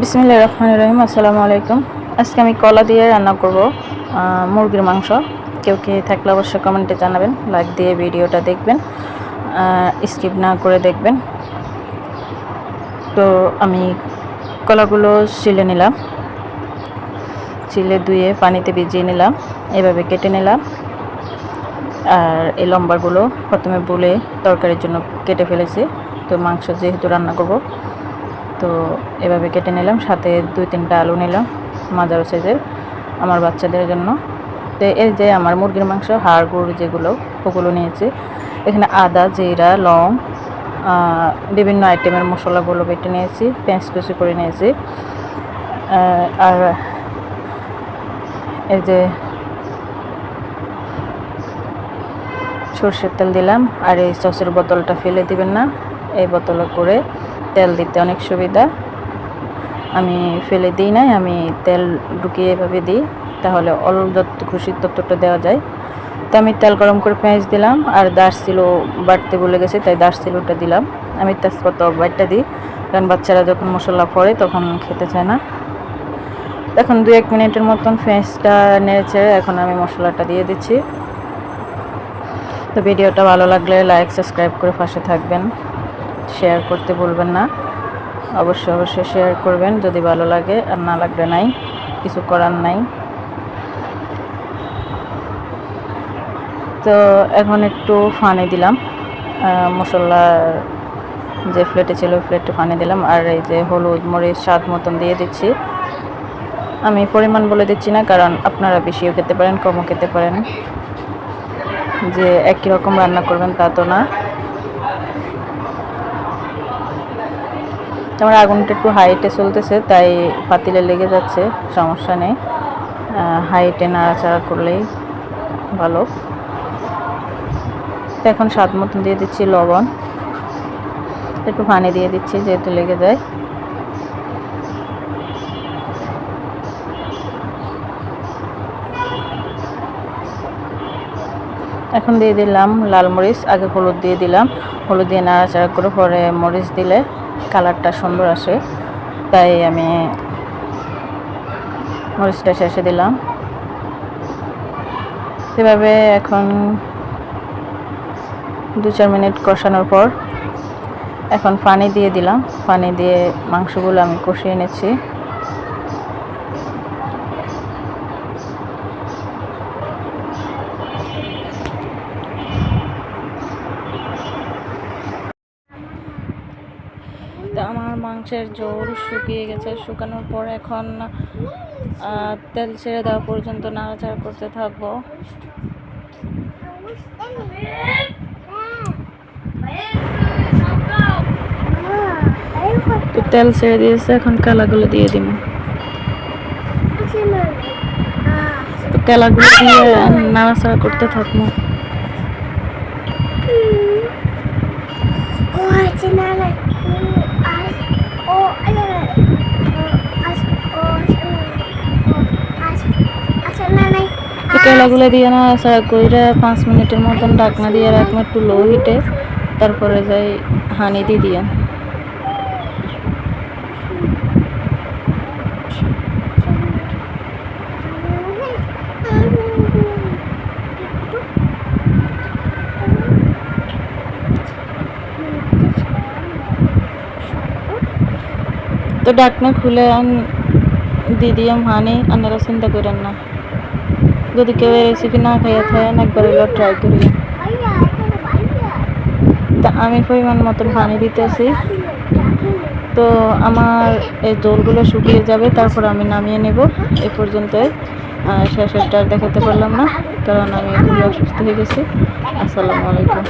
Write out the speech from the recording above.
বিসমিল্লা রহমান রহিম, আসসালামু আলাইকুম। আজকে আমি কলা দিয়ে রান্না করব মুরগির মাংস। কেউ কে থাকলে অবশ্যই কমেন্টে জানাবেন, লাইক দিয়ে ভিডিওটা দেখবেন স্কিপ না করে দেখবেন। তো আমি কলাগুলো ছিলে নিলাম। চিলে ধুয়ে পানিতে ভিজিয়ে নিলাম, এভাবে কেটে নিলাম। আর এই লম্বাগুলো প্রথমে বলে তরকারির জন্য কেটে ফেলেছি। তো মাংস যেহেতু রান্না করব তো এভাবে কেটে নিলাম, সাথে দুই তিনটা আলু নিলাম মাজারো সাইজের আমার বাচ্চাদের জন্য। তো এই যে আমার মুরগির মাংস, হাড়, গুড় যেগুলো, ওগুলো নিয়েছি। এখানে আদা, জিরা, লং বিভিন্ন আইটেমের মশলাগুলো বেটে নিয়েছি, পেঁয়াজ কুচি করে নিয়েছি। আর এই যে সর্ষের তেল দিলাম, আর এই সসের বোতলটা ফেলে দিবেন না, এই বোতলে করে তেল দিতে অনেক সুবিধা। আমি ফেলে দিই নাই, আমি তেল ঢুকিয়ে এভাবে দিই, তাহলে অল যত খুশি ততটা দেওয়া যায়। তো আমি তেল গরম করে পেঁয়াজ দিলাম, আর দারচিলো বাটতে বলে গেছে, তাই দারচিলোটা দিলাম। আমি তেজপাতা বাইটটা দিই, কারণ বাচ্চারা যখন মশলা পড়ে তখন খেতে চায় না। এখন দু এক মিনিটের মতন পেঁয়াজটা নেড়েছে এখন আমি মশলাটা দিয়ে দিচ্ছি। তো ভিডিওটা ভালো লাগলে লাইক, সাবস্ক্রাইব করে পাশে থাকবেন। শেয়ার করতে ভুলবেন না। অবশ্যই অবশ্যই শেয়ার করবেন যদি ভালো লাগে, আর না লাগলে নাই, কিছু করার নাই। তো এখন একটু ফানি দিলাম। মশলা যে প্লেটে ছিল প্লেটে ফানি দিলাম। আর এই যে হলুদ মরিচ স্বাদ মতন দিয়ে দিচ্ছি। আমি পরিমাণ বলে দিচ্ছি না, কারণ আপনারা বেশিও খেতে পারেন, কমও খেতে পারেন। যে একই রকম রান্না করবেন তা তো না। আমার আগুনটা একটু হাইটে চলতেছে, তাই পাতিলে লেগে যাচ্ছে, সমস্যা নেই। হাইটে নাড়াচাড়া করলেই ভালো। তো এখন স্বাদ মতন দিয়ে দিচ্ছি লবণ। একটু পানি দিয়ে দিচ্ছি, যেহেতু লেগে যায়। এখন দিয়ে দিলাম লাল মরিচ, আগে হলুদ দিয়ে দিলাম। হলুদ দিয়ে নাড়াচাড়া করে পরে মরিচ দিলে কালারটা সুন্দর আসে। তাই আমি মরিচটা শেষে দিলাম। এভাবে এখন দু চার মিনিট কষানোর পর এখন পানি দিয়ে দিলাম। পানি দিয়ে মাংসগুলো আমি কষিয়ে নিচ্ছি। তো আমার মাংসের ঝোল শুকিয়ে গেছে। শুকানোর পর এখন তেল ছেড়ে দেওয়া পর্যন্ত নাড়াচাড়া করতে থাকব। তো তেল ছেড়ে দিয়েছে, এখন কালাগুলো দিয়ে দিব। তো কালাগুলো দিয়ে নাড়াচাড়া করতে থাকব। তো কেলাগুলো দিয়ে নাড়াচাড়া করে পাঁচ মিনিটের মতন ডাকনা দিয়ে রাখব একটু লো হিটে তারপরে যাই হানি দিয়ে দিয়ে। তো ডাকনা খুলে আন দিয়ে দিয়াম হানি আপনারা চিন্তা করেন না। যদি কেউ এই রেসিপি না খাইয়া থাকেন, একবার হলো ট্রাই করি তা আমি পরিমাণ মতন পানি দিতেছি। তো আমার এই জলগুলো শুকিয়ে যাবে, তারপর আমি নামিয়ে নেব। এ পর্যন্ত শেষেরটা দেখাতে পারলাম না, কারণ আমি খুবই অসুস্থ হয়ে গেছি। আসসালামু আলাইকুম।